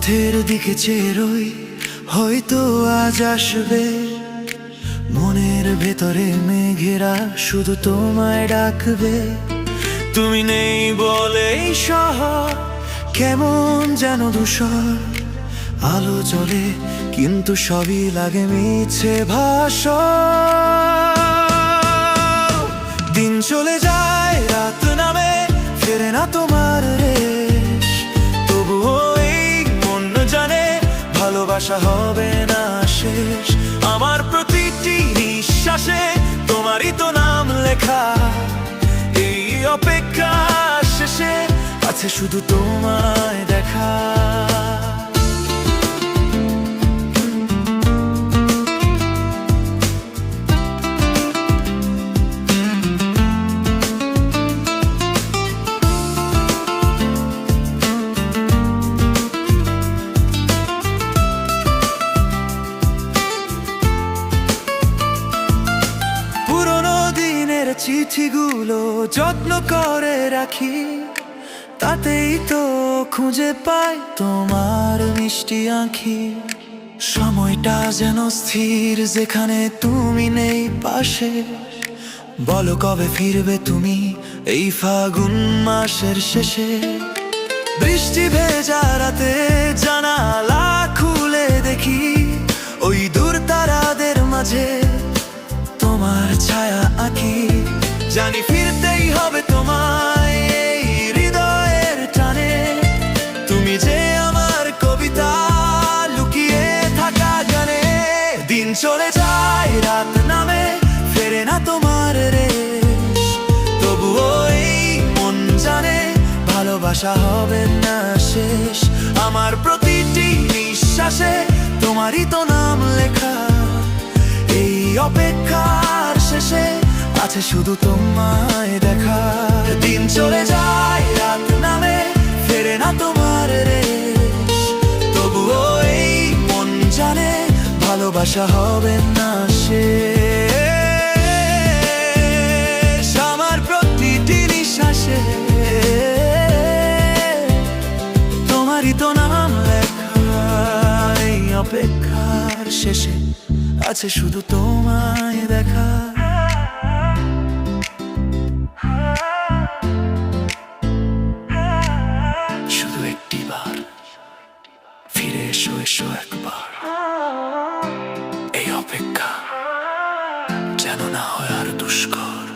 পথের দিকে চেরোই হয়তো আজ আসবে। মনের ভেতরে মেঘেরা শুধু তোমায় ডাকবে। তুমি নেই বলেই শহর, কেমন যেন দূষর আলো চলে কিন্তু সবই লাগে মিছে ভাষা দিন চলে যায়, রাত নামে, ফেরে না তোমার রেশ ভালোবাসা হবে না শেষ। আমার প্রতিটি নিঃশ্বাসে তোমারই তো নাম লেখা। এই অপেক্ষা শেষে আছে শুধু তোমায় দেখা। চিঠিগুলো যত্ন করে রাখি, তাতেই তো খুঁজে পাই তোমার মিষ্টি আঁখি। সময়টা যেন স্থির, যেখানে তুমি নেই পাশে। বলো কবে ফিরবে তুমি এই ফাগুন মাসের শেষে? বৃষ্টি ভেজা রাতে জানালা খুলে দেখি, ওই ফিরতেই হবে তোমায় হৃদয়ের টানে। তুমি যে আমার কবিতা লুকিয়ে থাকা গানে, দিন চলে যায় নামে, ফেরে না তোমার রেশ। তবুও এই মন জানে, ভালোবাসা হবে না শেষ। আমার প্রতিটি নিঃশ্বাসে তোমারই তো নাম লেখা। এই অপেক্ষার শেষে আছে শুধু তোমায় দেখা। দিন চলে যায়, রাত নামে, ফেরে না তোমার রেশ। তবুও এই মন জানে, ভালোবাসা হবে না শেষ। আমার প্রতিটি নিঃশ্বাসে তোমারই তো নাম লেখা, এই অপেক্ষার শেষে আছে শুধু তোমায় দেখা। এসো একবার। এই অপেক্ষা যেন না হয় আর দুষ্কর।